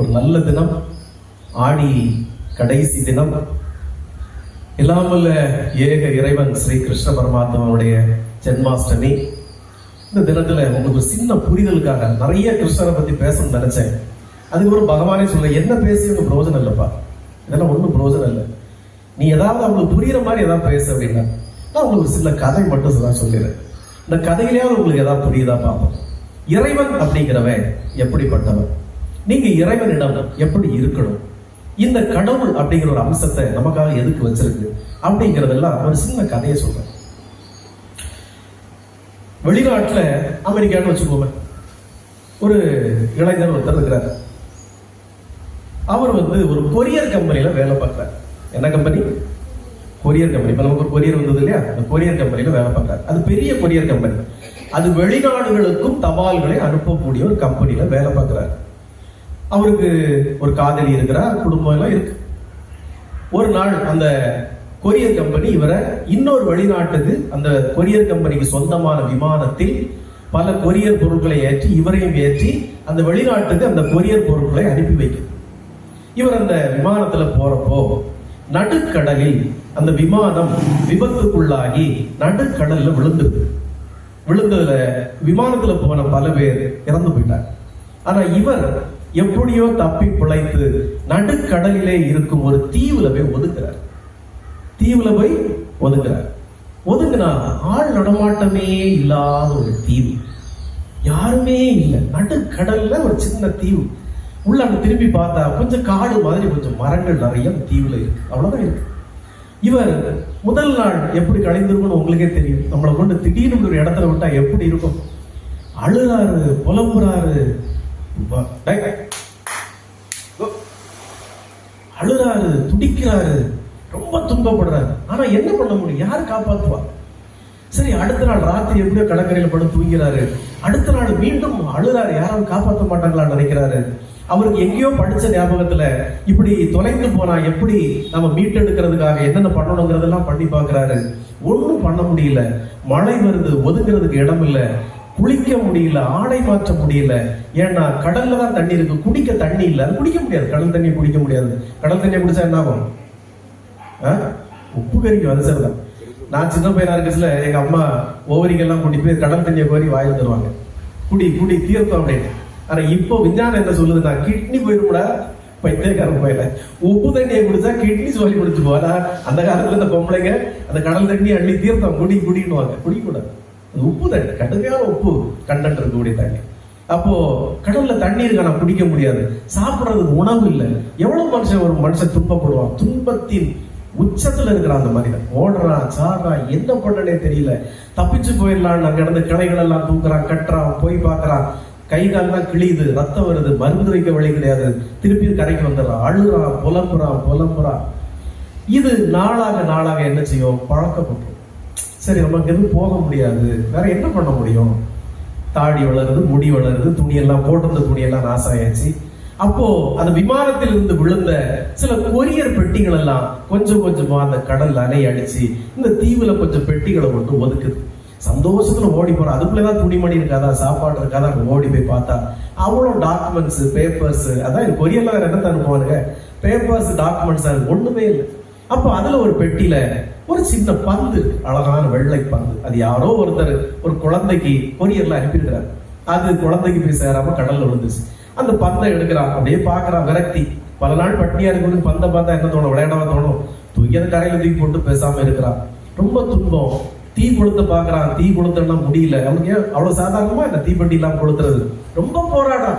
ஒரு நல்ல தினம் ஆடி கடைசி தினம். இல்லாமல் ஏக இறைவன் ஸ்ரீ கிருஷ்ண பரமாத்மாவுடைய ஜென்மாஷ்டமி. இந்த தினத்துல உங்களுக்கு ஒரு சின்ன புரிதலுக்காக நிறைய கிருஷ்ணரை பத்தி பேசணும்னு நினைச்சேன். அதுக்கப்புறம் பகவானே சொல்ல என்ன பேசி உங்க பிரயோஜனம் இல்லப்பா. இதெல்லாம் ஒண்ணும் பிரயோஜனம் இல்லை. நீ ஏதாவது அவங்களுக்கு புரியுற மாதிரி ஏதாவது பேசு அப்படின்னா நான் உங்களுக்கு ஒரு சில கதை மட்டும் தான் சொல்லிடுறேன். இந்த கதையிலேயே உங்களுக்கு ஏதாவது புரியுதா பார்ப்போம். இறைவன் அப்படிங்கிறவன் எப்படிப்பட்டவன்? நீங்க இறைவனிடம் எப்படி இருக்கணும்? இந்த கடவுள் அப்படிங்கிற ஒரு அம்சத்தை நமக்காக எதுக்கு வச்சிருக்கு? அப்படிங்கறதெல்லாம் ஒரு சின்ன கதையை சொல்றேன். வெளிநாட்டுல அமெரிக்கான்னு வச்சுக்கோங்க ஒரு இளைஞர் ஒருத்தர் இருக்கிறார். அவர் வந்து ஒரு கொரியர் கம்பெனில வேலை பார்க்கிறார். என்ன கம்பெனி? Courier company. இப்போ நமக்கு ஒரு கொரியர் வந்தது இல்லையா? அந்த கொரியர் கம்பெனில வேலை பார்க்கிறார். அது பெரிய கொரியர் கம்பெனி. அது வெளிநாடுகளுக்கும் தபால்களை அனுப்பக்கூடிய ஒரு கம்பெனியில் வேலை பார்க்குறாரு. அவருக்கு ஒரு காதலி இருக்கிறார் குடும்பம் எல்லாம் இருக்கு. ஒரு நாள் அந்த கொரியர் கம்பெனி இவரை இன்னொரு வெளிநாட்டுக்கு அந்த கொரியர் கம்பெனிக்கு சொந்தமான விமானத்தில் பல கொரியர் பொருட்களை ஏற்றி இவரையும் ஏற்றி அந்த வெளிநாட்டுக்கு அந்த கொரியர் பொருட்களை அனுப்பி வைக்கும். இவர் அந்த விமானத்துல போறப்போ நடுக்கடலில் அந்த விமானம் விபத்துக்குள்ளாகி நடுக்கடல்ல விழுந்துருது விழுந்ததுல விமானத்துல போன பல பேர் இறந்து போயிட்டார் ஆனா இவர் எப்படியோ தப்பி பிழைத்து நடுக்கடலிலே இருக்கும் ஒரு தீவுல போய் ஒதுக்குறார். தீவுல போய் ஒதுக்குறார். ஒதுக்குனா ஆள் நடமாட்டமே இல்லாத ஒரு தீவு. யாருமே இல்லை. நடுக்கடல்ல ஒரு சின்ன தீவு. உள்ள அங்க திரும்பி பார்த்தா கொஞ்சம் காடு மாதிரி கொஞ்சம் மரங்கள் நிறைய தீவுல இருக்கு. அவ்வளவுதான் இருக்கு. இவர் முதல் நாள் எப்படி கழிந்திருக்கும்னு உங்களுக்கே தெரியும். நம்மளை கொண்டு திடீர்னு ஒரு இடத்துல விட்டா எப்படி இருக்கும்? அழுறாரு புலம்புறாரு. அழுறாரு துடிக்கிறாரு ரொம்ப துன்பப்படுறாரு. ஆனா என்ன பண்ண முடியும்? யார் காப்பாத்துவா? சரி அடுத்த நாள் ராத்திரி எப்படியோ கடற்கரையில படுத்து தூங்கிறாரு. அடுத்த நாள் மீண்டும் அழுறாரு. யாரும் காப்பாற்ற மாட்டாங்களான்னு நினைக்கிறாரு. அவருக்கு எங்கேயோ படிச்ச ஞாபகத்துல இப்படி தொலைந்து போனா எப்படி நம்ம மீட்டெடுக்கிறதுக்காக என்னென்ன பண்ணணுங்கிறதெல்லாம் பண்ணி பார்க்கறாரு. ஒண்ணும் பண்ண முடியல. மழை வருது ஒதுங்கிறதுக்கு இடம் இல்ல குளிக்க முடியல ஆடை மாற்ற முடியல. ஏன்னா கடல்ல தான் தண்ணி இருக்கு. குடிக்க தண்ணி இல்லை. அது குடிக்க முடியாது. கடல் தண்ணி குடிக்க முடியாது. கடல் தண்ணியை குடிச்சா என்ன ஆகும்? ஆ? உப்பு கறிக்கும் அது சரிதான். நான் சின்ன பையனா இருக்கிறதுல எங்க அம்மா ஓவரிக்கெல்லாம் கூட்டி போய் கடல் தண்ணியை கோரி வாயில் தருவாங்க. குடி குடி தீர்த்தம் அப்படின்னு. ஆனா இப்போ விஞ்ஞானம் என்ன சொல்லுதுன்னா கிட்னி போயிருக்கூடா பைத்தியக்காரன் போயில. உப்பு தண்ணியை குடிச்சா கிட்னி சொல்லி குடிச்சு போனா அந்த காலத்துல இந்த பொம்பளைங்க அந்த கடல் தண்ணி அள்ளி தீர்த்தம் குடி குடின்னுவாங்க. குடிக்கூடாது. உப்பு தண்ணி கடுமையான உப்பு கண்டன்ட் இருக்கக்கூடிய தண்ணி. அப்போ கடல்ல தண்ணி இருக்கு குடிக்க முடியாது. சாப்பிட்றதுக்கு உணவு இல்லை. எவ்வளவு மனுஷன் ஒரு மனுஷன் துன்பப்படுவான்? துன்பத்தின் உச்சத்துல இருக்கிறான் அந்த மனிதன். ஓடுறான் சாடுறான் என்ன பண்ணனே தெரியல. தப்பிச்சு போயிடலான்னு அங்க இருந்து கிளைகள் எல்லாம் தூக்குறான் கட்டுறான் போய் பார்க்கறான். கை கால்லாம் கிழியுது ரத்தம் வருது மருந்து வைக்க வழி கிடையாது. திருப்பி கரைக்கு வந்துடுறான். அழுறான் புலம்புறான் புலம்புறான். இது நாளாக நாளாக என்ன செய்யும்? பழக்கப்பட்டு சரி நமக்கு எதுவும் போக முடியாது. வேற என்ன பண்ண முடியும்? தாடி வளருது முடி வளருது துணியெல்லாம் போட்டிருந்த துணியெல்லாம் நாசாயாச்சு. அப்போ அந்த விமானத்தில் இருந்து விழுந்த சில கொரியர் பெட்டிகள் எல்லாம் கொஞ்சம் கொஞ்சமா அந்த கடல் அலை அடிச்சு இந்த தீவுல கொஞ்சம் பெட்டிகளை மட்டும் ஒதுக்குது. சந்தோஷத்துல ஓடி போற. அதுக்குள்ளதான் துணிமணி இருக்காதா? சாப்பாடு இருக்காதா? ஓடி போய் பார்த்தா அவ்வளோ டாக்குமெண்ட்ஸ் பேப்பர்ஸ் அதான் கொரியர்ல வேற என்ன அனுப்புவானுங்க? பேப்பர்ஸ் டாக்குமெண்ட்ஸ் அது ஒண்ணுமே இல்லை. அப்போ அதுல ஒரு பெட்டியில ஒரு சின்ன பந்து அழகான வெள்ளை பந்து. அது யாரோ ஒருத்தர் ஒரு குழந்தைக்கு கொரியர்ல அனுப்பியிருக்கிறார். அது குழந்தைக்கு போய் சேராம கடல்ல விழுந்துச்சு அந்த பந்தை எடுக்கிறான். அப்படியே பாக்குறான் விரக்தி. பல நாள் பட்னியா இருக்கும்போது பந்தை பார்த்தா என்ன தோணும்? விளையாடவா தோணும். தூக்கி அந்த கரையில தூக்கி போட்டு பேசாம இருக்கிறான். ரொம்ப துன்பம். தீ கொளுத்த பாக்குறான் தீ கொளுத்தனா முடியல. அவனுக்கு ஏன் அவ்வளவு சாதாரணமா இந்த தீப்பெட்டி எல்லாம் கொளுத்துறது. ரொம்ப போராடான்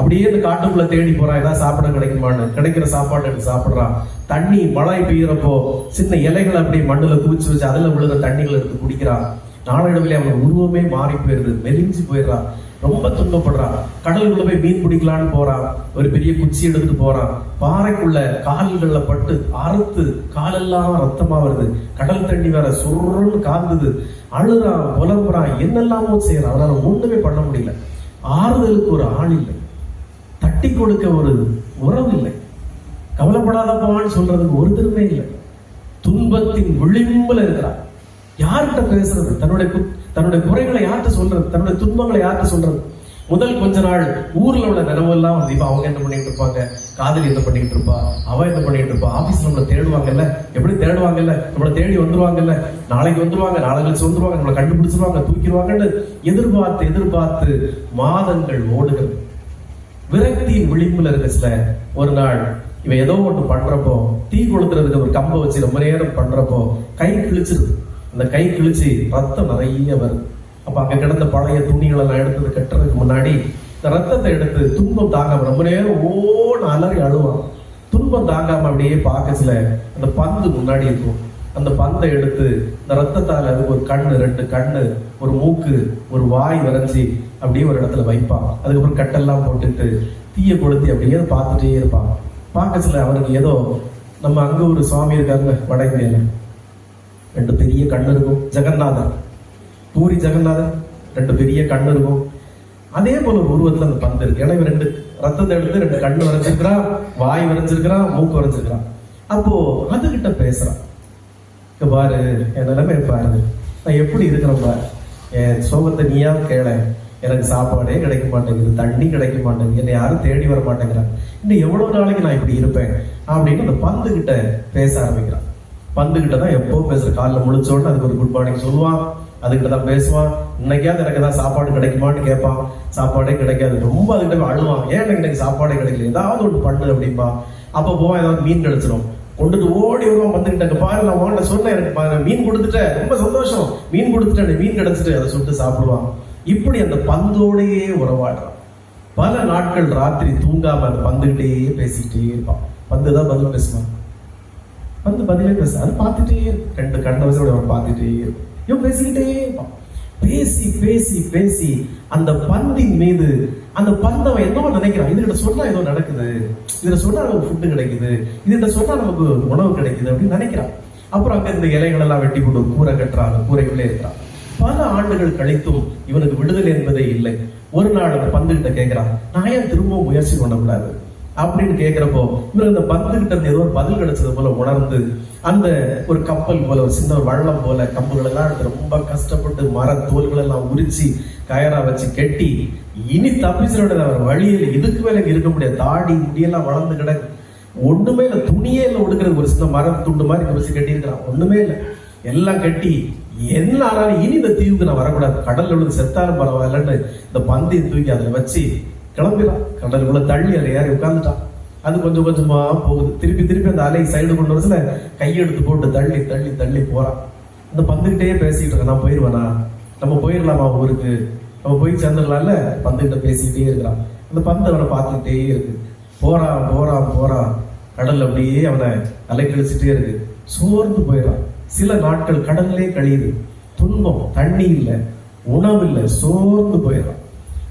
அப்படியே இந்த காட்டுக்குள்ள தேடி போறான் ஏதாவது சாப்பிட கிடைக்குமான்னு. கிடைக்கிற சாப்பாடு எடுத்து சாப்பிடுறான் தண்ணி மழை பெய்யறப்போ சின்ன இலைகளை அப்படியே மண்ணுல குவிச்சு வச்சு அதுல விழுகிற தண்ணிகளை எடுத்து குடிக்கிறான் நாளடைவில் அவன் உருவமே மாறி போயிருது மெலிஞ்சு போயிடுறான் ரொம்ப துன்பப்படுறான் கடலுக்குள்ள போய் மீன் பிடிக்கலான்னு போறான் ஒரு பெரிய குச்சி எடுத்துட்டு போறான் பாறைக்குள்ள கால்களில் பட்டு அறுத்து காலெல்லாம் ரத்தமா வருது. கடல் தண்ணி வேற சுருன்னு காந்தது. அழுறான் புலம்புறான் என்னெல்லாமோ செய்யறான் அவனால ஒண்ணுமே பண்ண முடியல. ஆறுதலுக்கு ஒரு ஆள் இல்லை. கட்டி கொடுக்க ஒரு உறவு இல்லை. கவலைப்படாதப்பான்னு சொல்றதுக்கு ஒருத்தருமே இல்லை. துன்பத்தின் விளிம்புல இருக்கிறார். யார்கிட்ட பேசுறது? தன்னுடைய கு- தன்னுடைய குறைகளை யார்கிட்ட சொல்றது? தன்னுடைய துன்பங்களை யார்கிட்ட சொல்றது? முதல் கொஞ்ச நாள் ஊர்ல உள்ள நினைவெல்லாம் வந்து இப்ப அவங்க என்ன பண்ணிட்டு இருப்பாங்க? காதலி என்ன பண்ணிட்டு இருப்பா? அவ என்ன பண்ணிட்டு இருப்பா? ஆபீஸ்ல நம்மளை தேடுவாங்கல்ல? எப்படி தேடுவாங்கல்ல? நம்மளை தேடி வந்துருவாங்கல்ல? நாளைக்கு வந்துருவாங்க நாளை கழிச்சு வந்துருவாங்க நம்மளை கண்டுபிடிச்சிருவாங்க தூக்கிடுவாங்கன்னு எதிர்பார்த்து எதிர்பார்த்து மாதங்கள் ஓடுகிறது. விரக்தியின் விழிப்புல இருக்க சில ஒரு நாள் இவன் ஏதோ ஒன்று பண்றப்போ தீ கொளுத்துறதுக்கு ஒரு கம்பை வச்சு ரொம்ப நேரம் பண்றப்போ கை கிழிச்சிருது. அந்த கை கிழிச்சு ரத்தம் நிறைய வருது. அப்ப அங்க கிடந்த பழைய துணிகள் எல்லாம் எடுத்தது கட்டுறதுக்கு முன்னாடி இந்த ரத்தத்தை எடுத்து துன்பம் தாங்காம ரொம்ப நேரம் ஓன அலறி அழுவான். துன்பம் தாங்காம அப்படியே பார்க்க சில அந்த பந்து முன்னாடி இருக்கும். அந்த பந்தை எடுத்து இந்த ரத்தத்தால் அது ஒரு கண்ணு ரெண்டு கண்ணு ஒரு மூக்கு ஒரு வாய் வரைஞ்சி அப்படியே ஒரு இடத்துல வைப்பான் அதுக்கப்புறம் கட்டெல்லாம் போட்டுட்டு தீய கொளுத்தி அப்படியே பார்த்துட்டே இருப்பான் பார்க்க சில அவனுக்கு ஏதோ நம்ம அங்கே ஒரு சுவாமி இருக்காருங்க வட இந்தியால ரெண்டு பெரிய கண்ணு இருக்கும். ஜெகநாதர். பூரி ஜெகநாதர். ரெண்டு பெரிய கண்ணு இருக்கும். அதே போல உருவத்தில் அந்த பந்து இருக்கு. ஏன்னா ரெண்டு ரத்தத்தை எடுத்து ரெண்டு கண்ணு வரைஞ்சிருக்கிறான் வாய் வரைஞ்சிருக்கிறான் மூக்கு வரைஞ்சிருக்கிறான். அப்போ அதுகிட்ட பேசுறான். இங்க பாரு என் நிலைமை பாரு நான் எப்படி இருக்கிறேன் பாரு? என் சோகத்தை நீயா கேள. எனக்கு சாப்பாடே கிடைக்க மாட்டேங்குது தண்ணி கிடைக்க மாட்டேங்குது என்னை யாரும் தேடி வர மாட்டேங்கிறாங்க. இன்னும் எவ்வளோ நாளைக்கு நான் இப்படி இருப்பேன்? அப்படின்னு அந்த பந்து கிட்ட பேச ஆரம்பிக்கிறான். பந்து கிட்ட தான் எப்போ பேசுற காலைல முழிச்சோடனே அதுக்கு ஒரு குட் மார்னிங் சொல்லுவான். அதுகிட்ட தான் பேசுவான். இன்னைக்காவது எனக்கு ஏதாவது சாப்பாடு கிடைக்குமான்னு கேட்பான். சாப்பாடே கிடைக்காது. ரொம்ப அதுகிட்ட அழுவான். ஏன் எனக்கு இன்னைக்கு சாப்பாடே கிடைக்கல? ஏதாவது ஒன்று பண்ணு அப்படிம்பா. அப்போ போவான் ஏதாவது மீன் கிடைச்சிரும். கொண்டுட்டு ஓடி வருவான் வந்துக்கிட்ட பாரு நான் உன்கிட்ட சொன்னேன் எனக்கு மீன் கொடுத்துட்டேன். ரொம்ப சந்தோஷம். மீன் கொடுத்துட்டேன் மீன் கிடைச்சிட்டு. அதை சுட்டு சாப்பிடுவான். இப்படி அந்த பந்தோடையே உறவாடுறான். பல நாட்கள் ராத்திரி தூங்காம அந்த பந்துகிட்டே பேசிக்கிட்டே இருப்பான். பந்து தான் பதில் பேசுவான். பந்து பதிலே பேச அது பார்த்துட்டே இருக்கும். ரெண்டு கண்ண வசோட அவன் பார்த்துட்டே இருக்கும். இவன் பேசிக்கிட்டே இருப்பான். பேசி பேசி பேசி அந்த பந்தின் மீது அந்த பந்தவன் அவன் என்னவோ நினைக்கிறான். இதுகிட்ட சொன்னா ஏதோ நடக்குது. இதுல சொன்னா நமக்கு ஃபுட்டு கிடைக்குது. இதுகிட்ட சொன்னா நமக்கு உணவு கிடைக்குது அப்படின்னு நினைக்கிறான். அப்புறம் அங்க இந்த இலைகள் எல்லாம் வெட்டி கொண்டு கூரை கட்டுறான் கூரைக்குள்ளே இருக்கிறான் பல ஆண்டுகள் கழித்தும் இவனுக்கு விடுதலை என்பதே இல்லை. ஒரு நாள் அந்த பந்து கிட்ட கேட்கிறான் நான் ஏன் திரும்ப முயற்சி பண்ணக்கூடாது? அப்படின்னு கேட்கிறப்போ இவருக்கு அந்த பந்து கிட்ட இருந்து ஏதோ ஒரு பதில் கிடைச்சது போல உணர்ந்து அந்த ஒரு கப்பல் போல ஒரு சின்ன ஒரு வள்ளம் போல கம்புகள் எல்லாம் எடுத்து ரொம்ப கஷ்டப்பட்டு மர தோல்கள் எல்லாம் உரிச்சு கயரா வச்சு கெட்டி இனி தப்பிச்சிட அவர் வழியில் இதுக்கு மேல இருக்க முடியாது. தாடி முடியெல்லாம் வளர்ந்து கிடக்கு. ஒண்ணுமே இல்லை. துணியே இல்லை. ஒடுக்கிற ஒரு சின்ன மரம் துண்டு மாதிரி வச்சு கட்டி இருக்கிறான் ஒண்ணுமே இல்லை. எல்லாம் கட்டி என்ன ஆனாலும் இனி இந்த தீவுக்கு நான் வரக்கூடாது. கடல்ல விழுந்து செத்தாலும் பரவாயில்லன்னு இந்த பந்தையை தூக்கி அதில் வச்சு கிளம்பிடான் கடலுக்குள்ள தள்ளி அதில் ஏறி உட்காந்துட்டான் அது கொஞ்சம் கொஞ்சமா போகுது. திருப்பி திருப்பி அந்த அலை சைடு கொண்டு வரதுல கையெடுத்து போட்டு தள்ளி தள்ளி தள்ளி போறான் அந்த பந்துகிட்டே பேசிட்டு இருக்க. நான் போயிருவேனா? நம்ம போயிடலாமா ஊருக்கு? நம்ம போய் சேர்ந்துடலாம்ல பந்துகிட்ட பேசிக்கிட்டே இருக்கிறான். அந்த பந்து அவனை பார்த்துக்கிட்டே இருக்கு. போறான் போறான் போறான். கடல் அப்படியே அவனை அலைக்கழிச்சுட்டே இருக்கு. சோர்ந்து போயிடறான் சில நாட்கள் கடல்லே கழியுது. துன்பம் தண்ணி இல்லை உணவு இல்லை சோர்ந்து போயிடும்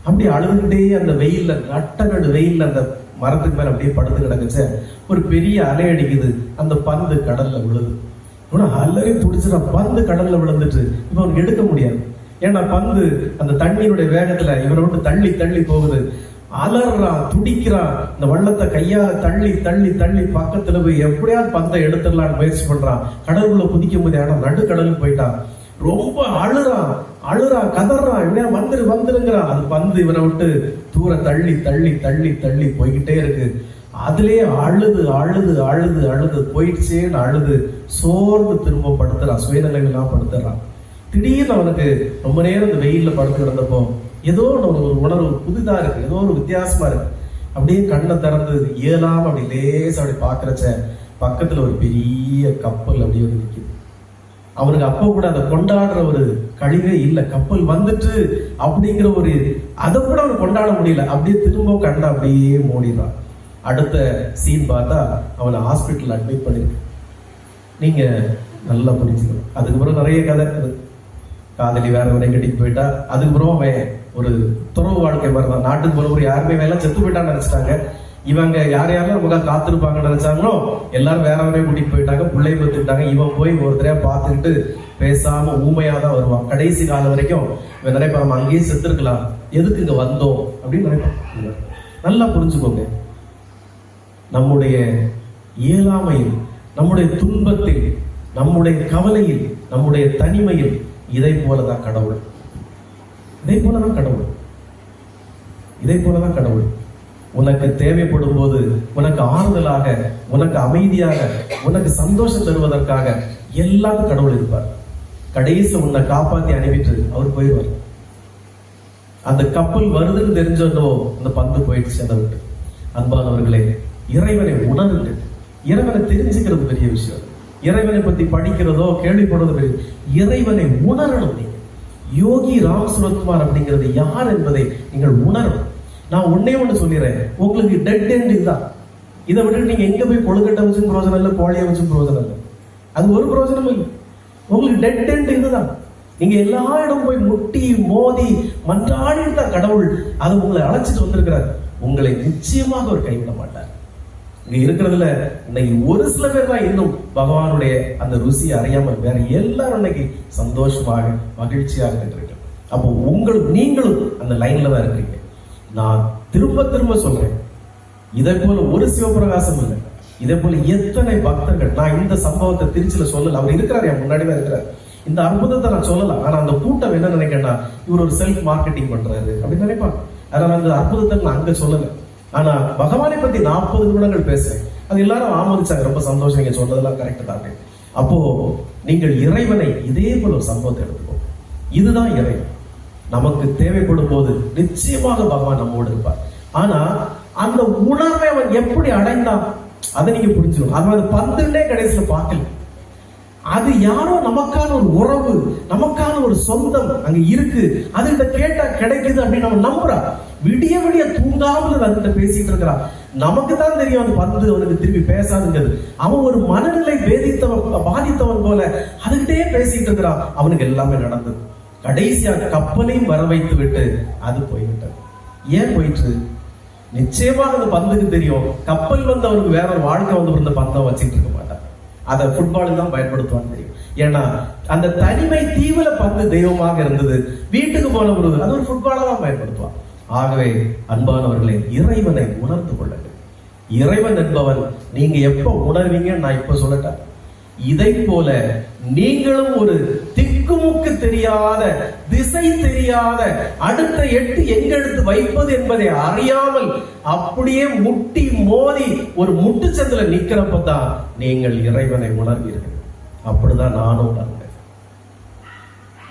அப்படி அழுதுகிட்டே அந்த வெயில்ல நட்ட நடு வெயில்ல அந்த மரத்துக்கு மேல அப்படியே படுத்து கிடக்குச்ச ஒரு பெரிய அலை அடிக்குது. அந்த பந்து கடல்ல விழுது. ஆனா அலறி துடிச்சுனா பந்து கடல்ல விழுந்துட்டு இப்ப அவனுக்கு எடுக்க முடியாது. ஏன்னா பந்து அந்த தண்ணியுடைய வேகத்துல இவனை விட்டு தள்ளி தள்ளி போகுது. அலறான் துடிக்கிறான் இந்த வள்ளத்தை கையால தள்ளி தள்ளி தள்ளி பக்கத்துல போய் எப்படியாவது பந்தை எடுத்துடலாம்னு முயற்சி பண்றான் கடலுக்குள்ள குதிக்கும் போது ஆனா நடு கடலுக்கு போயிட்டான் ரொம்ப அழுறான் அழுறான் கதறான் எப்படியா வந்துரு வந்துருங்கிறான் அது பந்து இவனை விட்டு தூர தள்ளி தள்ளி தள்ளி தள்ளி போய்கிட்டே இருக்கு. அதுலயே அழுது அழுது அழுது அழுது போயிடுச்சேன்னு அழுது சோர்ந்து திரும்ப படுத்துறான் சுயநிலைகள்லாம் படுத்துறான் திடீர்னு அவனுக்கு ரொம்ப நேரம் இந்த வெயில்ல படுத்து கிடந்தப்போ ஏதோ நம்ம ஒரு உணர்வு புதிதாக இருக்கு ஏதோ ஒரு வித்தியாசமா இருக்கு. அப்படியே கண்ணை திறந்து இயலாம அப்படி லேசா அப்படி பாக்குறச்ச பக்கத்துல ஒரு பெரிய கப்பல் அப்படியே வந்து நிற்குது அவருக்கு அப்போ கூட அதை கொண்டாடுற ஒரு கழிவே இல்லை. கப்பல் வந்துட்டு அப்படிங்கிற ஒரு அதை கூட அவன் கொண்டாட முடியல. அப்படியே திரும்ப கண்ணை அப்படியே மூடிடுறான். அடுத்த சீன் பார்த்தா அவனை ஹாஸ்பிட்டல் அட்மிட் பண்ணிருக்கு. நீங்க நல்லா புரிஞ்சுக்கணும். அதுக்கப்புறம் நிறைய கதை. இருக்குது காதலி வேற வரை கட்டிட்டு போயிட்டா. அதுக்கப்புறம் அவன் ஒரு துறவு வாழ்க்கை மாதிரி தான். நாட்டுக்கு போறவர் யாருமே வேலை செத்து போயிட்டான்னு நினைச்சிட்டாங்க. இவங்க யார் யாரெல்லாம் நமக்காக காத்திருப்பாங்கன்னு நினைச்சாங்களோ எல்லாரும் வேற வரையும் கூட்டிட்டு போயிட்டாங்க பிள்ளை பத்துக்கிட்டாங்க இவன் போய் ஒருத்தரையா பார்த்துக்கிட்டு பேசாம ஊமையா தான் வருவான். கடைசி காலம் வரைக்கும் இவன் நினைப்பான் நம்ம அங்கேயே செத்துருக்கலாம். எதுக்கு இங்க வந்தோம் அப்படின்னு நினைப்பான். நல்லா புரிஞ்சுக்கோங்க. நம்முடைய இயலாமையில் நம்முடைய துன்பத்தில் நம்முடைய கவலையில் நம்முடைய தனிமையில் இதை போலதான் கடவுள். இதை போலதான் கடவுள். இதே போலதான் கடவுள். உனக்கு தேவைப்படும் போது உனக்கு ஆறுதலாக உனக்கு அமைதியாக உனக்கு சந்தோஷம் தருவதற்காக எல்லாரும் கடவுள் இருப்பார். கடைசி உன்னை காப்பாத்தி அனுப்பிட்டு அவர் போயிடுவார். அந்த கப்பல் வருதுன்னு தெரிஞ்சோ அந்த பந்து போயிடுச்சு அதை விட்டு. அன்பானவர்களே இறைவனை உணருங்கள். இறைவனை தெரிஞ்சுக்கிறது பெரிய விஷயம். இறைவனை பத்தி படிக்கிறதோ கேள்விப்படுறதோ பெரிய இறைவனை உணரணும் யோகி ராம் சுரத்குமார் அப்படிங்கிறது யார் என்பதை நீங்கள் உணரும் நான் ஒன்னே ஒண்ணு சொல்லிடுறேன் உங்களுக்கு டெட் எண்ட் இதுதான். இதை விட்டு நீங்க எங்க போய் கொழுக்கட்டை வச்சும் பிரோஜனம் இல்லை கோழியை வச்சும் பிரோஜனம் இல்லை. அது ஒரு பிரோஜனம் இல்லை. உங்களுக்கு டெட் எண்ட் இதுதான். நீங்க எல்லா இடம் போய் முட்டி மோதி மன்றாடி தான் கடவுள் அது உங்களை அழைச்சிட்டு வந்திருக்கிறார். உங்களை நிச்சயமாக அவர் கைவிட மாட்டார். இங்க இருக்கிறதுல இன்னைக்கு ஒரு சில பேர் தான் இன்னும் பகவானுடைய அந்த ருசி அறியாமல் வேற எல்லாரும் இன்னைக்கு சந்தோஷமாக மகிழ்ச்சியாக இருக்கிறீங்க அப்போ உங்களுக்கு நீங்களும் அந்த லைன்ல தான் இருக்கீங்க நான் திரும்ப திரும்ப சொல்றேன். இதை போல ஒரு சிவபிரகாசம் இல்லை. இதே போல எத்தனை பக்தர்கள் நான் இந்த சம்பவத்தை திருச்சியில சொல்லல. அவர் இருக்கிறார் என் முன்னாடி தான் இருக்கிறார். இந்த அற்புதத்தை நான் சொல்லலாம் ஆனா அந்த கூட்டம் என்ன நினைக்கிறேன்னா இவர் ஒரு செல்ஃப் மார்க்கெட்டிங் பண்றாரு அப்படின்னு நினைப்பாங்க. அதனால அந்த அற்புதத்தை நான் அங்க சொல்லலை. ஆனா பகவானை பத்தி நாற்பது நிமிடங்கள் பேசுறேன். அது எல்லாரும் ஆமதிச்சாங்க. ரொம்ப சந்தோஷம். நீங்க சொன்னதெல்லாம் கரெக்ட் தான் அப்போ நீங்கள் இறைவனை இதே போல ஒரு சம்பவத்தை எடுத்துக்கோங்க. இதுதான் இறைவன் நமக்கு தேவைப்படும் போது நிச்சயமாக பகவான் நம்மோடு இருப்பார். ஆனா அந்த உணர்வை அவன் எப்படி அடைந்தான் அதை நீங்க புரிஞ்சுக்கணும். அவன் பந்துன்னே கடைசியில பார்க்கல. அது யாரோ நமக்கான ஒரு உறவு நமக்கான ஒரு சொந்தம் அங்க இருக்கு. அது இந்த கேட்டா கிடைக்குது அப்படின்னு நம்ம நம்புறா விடிய விடிய தூங்காமல் அதுகிட்ட பேசிட்டு இருக்கிறான் நமக்கு தான் தெரியும் அந்த பந்து அவனுக்கு திருப்பி பேசாதுங்கிறது. அவன் ஒரு மனநிலை வேதித்தவன் பாதித்தவன் போல அதுகிட்டே பேசிட்டு இருக்கிறான். அவனுக்கு எல்லாமே நடந்தது. கடைசியா கப்பலையும் வர வைத்து விட்டு அது போய்விட்டது. ஏன் போயிட்டு நிச்சயமாக அந்த பந்துக்கு தெரியும். கப்பல் வந்து அவனுக்கு வேற ஒரு வாழ்க்கை வந்து இந்த பந்தம் வச்சுட்டு இருக்க மாட்டான். அதை ஃபுட்பாலுக்கு தான் பயன்படுத்துவான்னு தெரியும். ஏன்னா அந்த தனிமை தீவிர பந்து தெய்வமாக இருந்தது. வீட்டுக்கு போன ஒரு அது ஒரு ஃபுட்பாலை தான் பயன்படுத்துவான். ஆகவே அன்பானவர்களே இறைவனை உணர்ந்து கொள்ளுங்கள். இறைவன் என்பவன் நீங்க எப்ப உணர்வீங்கன்னு நான் இப்ப சொல்லட்டேன் இதை போல நீங்களும் ஒரு திக்குமுக்கு தெரியாத திசை தெரியாத அடுத்த எட்டு எங்கெடுத்து வைப்பது என்பதை அறியாமல் அப்படியே முட்டி மோதி ஒரு முட்டுச்சந்தில நிக்கிறப்ப தான் நீங்கள் இறைவனை உணர்வீர்கள். அப்படிதான் நானும் உணர்ந்தேன்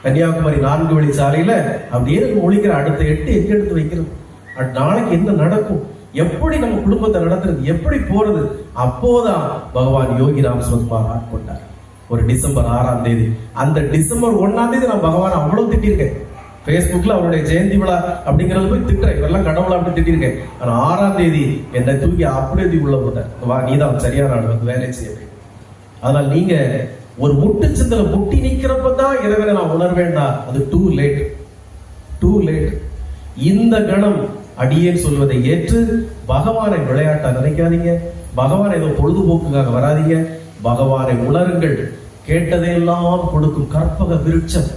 கன்னியாகுமரி நான்கு வழி சாலையில அப்படியே ஒழிக்கிற அடுத்த எட்டு எங்க எடுத்து வைக்கிறது? அட் நாளைக்கு என்ன நடக்கும்? எப்படி நம்ம குடும்பத்தை நடத்துறது? எப்படி போறது? அப்போதான் பகவான் யோகி ராம் சுரத்குமார் ஆட்கொண்டார். ஒரு டிசம்பர் ஆறாம் தேதி. அந்த டிசம்பர் ஒன்னாம் தேதி நான் பகவான் அவ்வளவு திட்டிருக்கேன் ஃபேஸ்புக்கில் அவருடைய ஜெயந்தி விழா அப்படிங்கிறது போய் திட்டுறேன். இவரெல்லாம் கடவுளை அப்படி திட்டிருக்கேன் ஆனால் ஆறாம் தேதி என்னை தூக்கி அப்படியே உள்ள போட்டேன் வா நீ தான் சரியான ஆள் வந்து வேலை செய்ய அதனால் நீங்கள் ஒரு முட்டு சிந்தல முட்டி நிக்கிறப்ப தான் இறைவனை நான் உணர்வேண்டா? அது டூ லேட் டூ லேட் இந்த கணம் அடியேன் சொல்வதை ஏற்று பகவானை விளையாட்டா நினைக்காதீங்க. பகவான் ஏதோ பொழுதுபோக்குக்காக வராதீங்க. பகவானை உணருங்கள். கேட்டதையெல்லாம் கொடுக்கும் கற்பக விருட்சம்.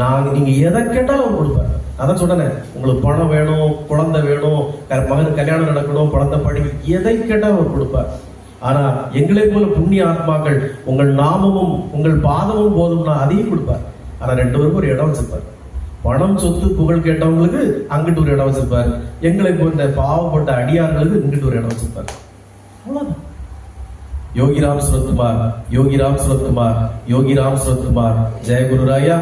நான் நீங்க எதை கேட்டாலும் அவர் கொடுப்பார். அதான் சொன்னேன் உங்களுக்கு பணம் வேணும் குழந்தை வேணும் மகன் மகனுக்கு கல்யாணம் நடக்கணும் குழந்தை படி எதை கேட்டாலும் அவர் கொடுப்பார். ஆனா எங்களை போல புண்ணிய ஆத்மாக்கள் உங்கள் நாமமும் உங்கள் பாதமும் போதும்னா அதையும் கொடுப்பார். ஆனா ரெண்டு பேருக்கும் ஒரு இடம் வச்சிருப்பார். பணம் சொத்து புகழ் கேட்டவங்களுக்கு அங்கிட்டு ஒரு இடம் வச்சிருப்பார். எங்களை போன்ற பாவப்பட்ட அடியார்களுக்கு இங்கிட்டு ஒரு இடம் வச்சிருப்பாரு. அவ்வளவுதான். யோகிராம் சுரத்குமார் யோகிராம் சுரத்குமார் யோகிராம் சுரத்குமார் ஜெய குருராயா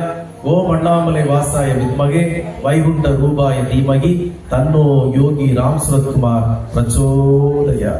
ஓம் அண்ணாமலை வாசாய வித்மகே வைகுண்ட ரூபாய தீமகி தன்னோ யோகி ராம் சுரத்குமார் பிரச்சோதயா